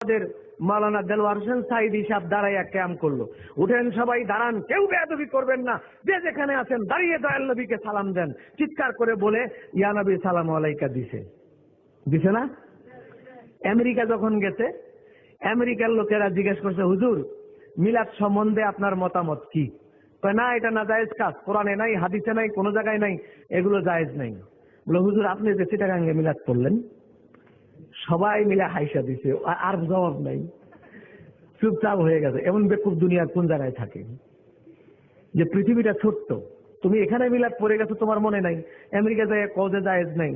আমাদের মাওলানা দেলওয়ার হোসেন সাইদি সাহেব দাঁড়াইয়া ক্যাম্প করল। উঠেন সবাই, দাঁড়ান, কেউ বেয়াদবি করবেন না। যে যেখানে আছেন, দাঁড়িয়ে দয়াল নবীকে সালাম দেন। চিৎকার করে বলে, ইয়া নবী, সালাম আলাইকা দিছে। দিছে না? আমেরিকা যখন গেছে, আমেরিকার লোকেরা জিজ্ঞেস করছে, হুজুর, মিলাদ সম্বন্ধে আপনার মতামত কি? না, এটা না জায়েজ কাজ। কোরআনে নাই, হাদিসে নাই, কোনো জায়গায় নাই, এগুলো জায়েজ নাই। বলে, হুজুর, আপনি যে চিটাগাঙ্গে মিলাদ করলেন সবাই মিলে হাইসা দিছে, আর জবাব নাই। চুপচাপ হয়ে গেছে। এমন বেকুব দুনিয়ার কোন জায়গায় থাকে? যে পৃথিবীটা ছোট্ট। তুমি এখানে মিলাদ পড়ে গেছো, তোমার মনে নাই। আমেরিকা যায়, কজে জায়েজ নাই।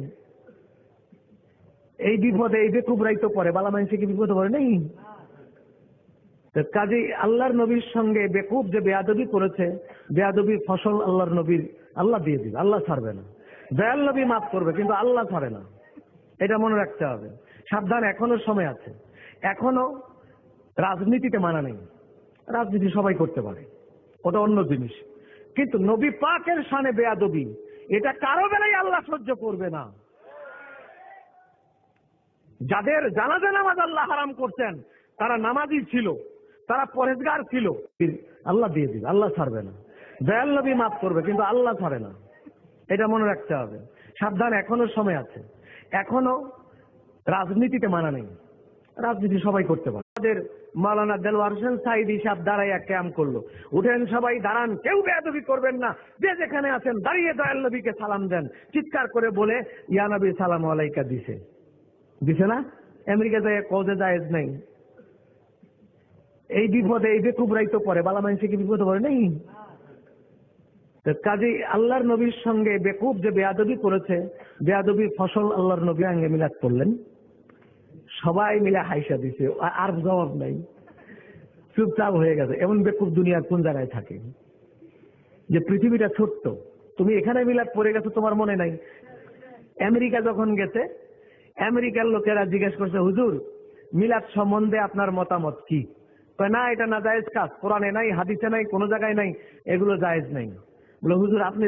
এই বিপদে এই বেকুবরাই তো পরে বালা মানুষে কি বিপদে পড়ে? নেই। কাজে আল্লাহর নবীর সঙ্গে বেকুব যে বেয়াদবি করেছে বেয়াদবির ফসল আল্লাহর নবীর আল্লাহ দিয়ে দিবে, আল্লাহ ছাড়বে না। দয়াল নবী মাফ করবে, কিন্তু আল্লাহ ছাড়ে না। এটা মনে রাখতে হবে। সাবধান, এখনও সময় আছে। এখনও রাজনীতিতে মানা নেই। রাজনীতি সবাই করতে পারে। ওটা অন্য জিনিস। কিন্তু নবী পাকের সানে বেয়াদবি, এটা কারও বেলায় আল্লাহ সহ্য করবে না। যাদের জানাজা নামাজ আল্লাহ হারাম করছেন, তারা নামাজি ছিল, তারা পরেজগার ছিল। আল্লাহ দিয়ে দিবে, আল্লাহ ছাড়বে না। দয়াল নবী মাফ করবে, কিন্তু আল্লাহ ছাড়ে না। এটা মনে রাখতে হবে। সাবধান, এখনও সময় আছে। এখনও রাজনীতিতে মানা নেই। রাজনীতি সবাই করতে পারে। আমাদের মাওলানা দেলওয়ার হোসেন সাইদি সাহেব দাঁড়াইয়া ক্যাম্প করল। উঠেন সবাই, দাঁড়ান, কেউ বেয়াদবি করবেন না। যে যেখানে আছেন, দাঁড়িয়ে দয়াল নবীকে সালাম দেন। চিৎকার করে বলে, ইয়া নবী, সালাম আলাইকা দিছে। দিছে না? আমেরিকা যায় কজে জায়েজ নাই। এই বিপদে এই বেকুবরাই তো পরে বালা মানুষে কি বিপদে পড়ে? নেই। কাজে আল্লাহর নবীর সঙ্গে বেকুব যে বেয়াদবি করেছে, বেয়াদবির ফসল আল্লাহর নবী আঙ্গে মিলাদ করলেন। সবাই মিলে হাইসা দিছে, আর জবাব নাই। চুপচাপ হয়ে গেছে। এমন বেকুব দুনিয়ার কোন জায়গায় থাকে? যে পৃথিবীটা ছোট্ট। তুমি এখানে মিলাদ পড়ে গেছো, তোমার মনে নাই। আমেরিকা যখন গেছে, আমেরিকার লোকেরা জিজ্ঞেস করছে, হুজুর, মিলাদ সম্বন্ধে আপনার মতামত কি? না, এটা না জায়েজ কাজ। কোরআনে নাই, হাদিসে নাই, কোনো জায়গায় নাই। এগুলো জায়েজ নাই। বলে হুজুর আপনি